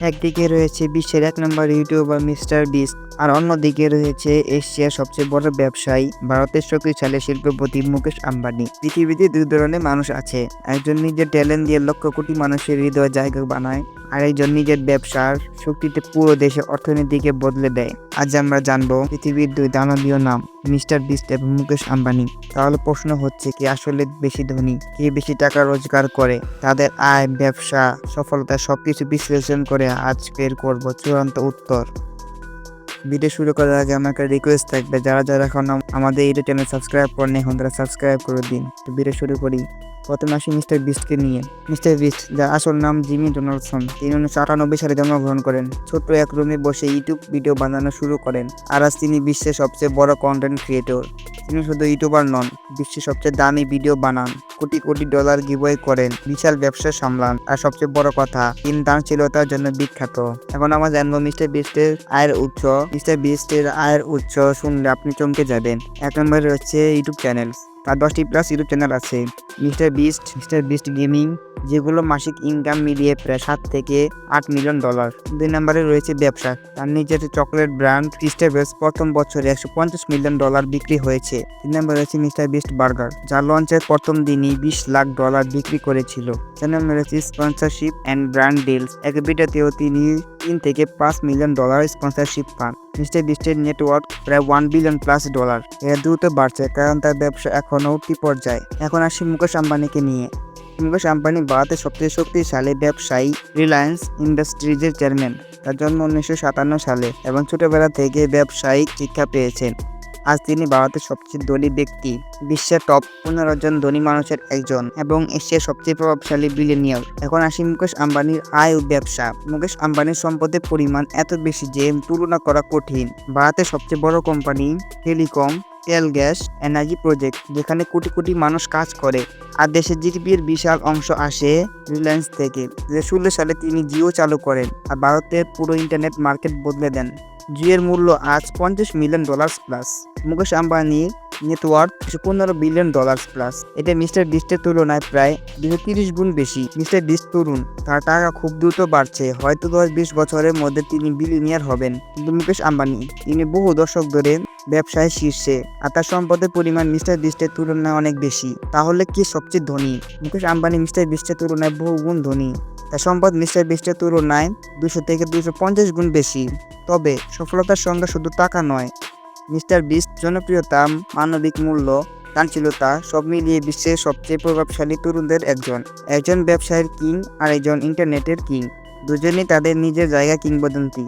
একদিকে রয়েছে বিশ্বের এক নম্বর ইউটিউবার মিস্টার বিস আর অন্যদিকে রয়েছে এশিয়ার সবচেয়ে বড় ব্যবসায়ী, ভারতের শক্তিশালী শিল্পপতি মুকেশ আম্বানি। পৃথিবীতে দুই ধরনের মানুষ আছে। একজন নিজের ট্যালেন্ট দিয়ে লক্ষ কোটি মানুষের হৃদয় জায়গা বানায় আর একজন নিজের ব্যবসার শক্তিতে পুরো দেশে অর্থনীতিকে বদলে দেয়। আজ আমরা জানব পৃথিবীর দুই দানবীয় নাম, মিস্টার বিস্ট এবং মুকেশ আম্বানি। তাহলে প্রশ্ন হচ্ছে, কি আসলে বেশি ধনী, কে বেশি টাকা রোজগার করে? তাদের আয়, ব্যবসা, সফলতা সবকিছু বিশ্লেষণ করে আজ বের করব চূড়ান্ত উত্তর। ভিডিও শুরু করার আগে আমার একটা রিকোয়েস্ট থাকবে, যারা যারা এখন আমাদের এই চ্যানেল সাবস্ক্রাইব করেন এখন তারা সাবস্ক্রাইব করে দিন। ভিডিও শুরু করি। প্রথমে আসি মিস্টার বিস্টকে নিয়ে। মিস্টার বিস্ট যার আসল নাম জিমি ডোনাল্ডসন তিনি উনিশশো আটানব্বই সালে জন্মগ্রহণ করেন। ছোট্ট এক রুমে বসে ইউটিউব ভিডিও বানানো শুরু করেন। আর আজ তিনি বিশ্বের সবচেয়ে বড় কন্টেন্ট ক্রিয়েটর তিনি শুধু ইউটিউবার নন, বিশ্বের সবচেয়ে দামি ভিডিও বানান, কোটি কোটি ডলার গিবয় করেন, বিশাল ব্যবসা সামলান। আর সবচেয়ে বড় কথা, তিনি দানশীলতার জন্য বিখ্যাত। এখন আমার জানব মিস্টার বিস্টের আয়ের উৎস। মিস্টার বিস্টের আয়ের উৎস শুনলে আপনি চমকে যাবেন। এক নম্বরে রয়েছে ইউটিউব চ্যানেল। তার দশটি প্লাস ইউটিউব চ্যানেল আছে। Mister Beast Mister Beast gaming, যেগুলো মাসিক ইনকাম মিলিয়ে প্রায় সাত থেকে আট মিলিয়ন ডলার দুই নম্বরে রয়েছে ব্যবসা। তার নিজের চকলেট ব্র্যান্ড ক্রিস্টেবেস প্রথম বছরে একশো পঞ্চাশ মিলিয়ন ডলার বিক্রি হয়েছে। তিন নম্বরে রয়েছে মিস্টার বিস্ট বার্গার, যা লঞ্চের প্রথম দিনই বিশ লাখ ডলার বিক্রি করেছিল। চার নম্বরে রয়েছে স্পন্সরশিপ অ্যান্ড ব্র্যান্ড ডিলস এক ভিডিওতেও তিনি তিন থেকে পাঁচ মিলিয়ন ডলার স্পন্সরশিপ পান। মিস্টার বিস্টের নেটওয়ার্ক প্রায় ওয়ান বিলিয়ন প্লাস ডলার এর দ্রুত বাড়ছে, কারণ তার ব্যবসা এখনও পর্যায়ে এখন আসি মুকেশ আম্বানিকে নিয়ে। মুকেশ আম্বানি ভারতের সবচেয়ে শক্তিশালী ব্যবসায়ী রিলায়েন্স ইন্ডাস্ট্রিজের চেয়ারম্যান তার জন্ম উনিশশো সাতান্ন সালে এবং ছোটবেলা থেকে ব্যবসায়িক শিক্ষা পেয়েছেন। আজ তিনি ভারতের সবচেয়ে ধনী ব্যক্তি, বিশ্বের টপ পনেরো জন ধনী মানুষের একজন এবং এশিয়ার সবচেয়ে প্রভাবশালী বিলিয়নিয়ার এখন আসি মুকেশ আম্বানির আয় ও ব্যবসা। মুকেশ আম্বানির সম্পদের পরিমাণ এত বেশি যে তুলনা করা কঠিন। ভারতের সবচেয়ে বড় কোম্পানি টেলিকম তেল, গ্যাস, এনার্জি প্রজেক্ট যেখানে কোটি কোটি মানুষ কাজ করে আর দেশের জিডিপির বিশাল অংশ আসে রিলায়েন্স থেকে দু ষোলো সালে তিনি জিও চালু করেন আর ভারতের পুরো ইন্টারনেট মার্কেট বদলে দেন। জিওর মূল্য আজ পঞ্চাশ মিলিয়ন ডলার প্লাস মুকেশ আম্বানির নেটওয়ার্থ পনেরো বিলিয়ন ডলার প্লাস এটা মিস্টার ডিস্টের তুলনায় প্রায় দুশো তিরিশ গুণ বেশি। মিস্টার ডিস্ট তরুণ, তার টাকা খুব দ্রুত বাড়ছে। হয়তো দশ বিশ বছরের মধ্যে তিনি বিলিয়নিয়ার হবেন। কিন্তু মুকেশ আম্বানি, তিনি বহু দশক ধরে ব্যবসায় শীর্ষে আর তার সম্পদের পরিমাণ মিস্টার বিস্টের তুলনায় অনেক বেশি। তাহলে কি সবচেয়ে ধনী? মুকেশ আম্বানি মিস্টার বিস্টের তুলনায় বহু গুণ ধনী। তার সম্পদ মিস্টার বিস্টের তুলনায় দুশো থেকে দুশো পঞ্চাশ গুণ বেশি। তবে সফলতার সঙ্গে শুধু টাকা নয়, মিস্টার বিস্ট জনপ্রিয়তা, মানবিক মূল্য দানশীলতা সব মিলিয়ে বিশ্বের সবচেয়ে প্রভাবশালী তরুণদের একজন। একজন ব্যবসায়ের কিং আর একজন ইন্টারনেটের কিং। দুজনেই তাদের নিজের জায়গা কিংবদন্তি।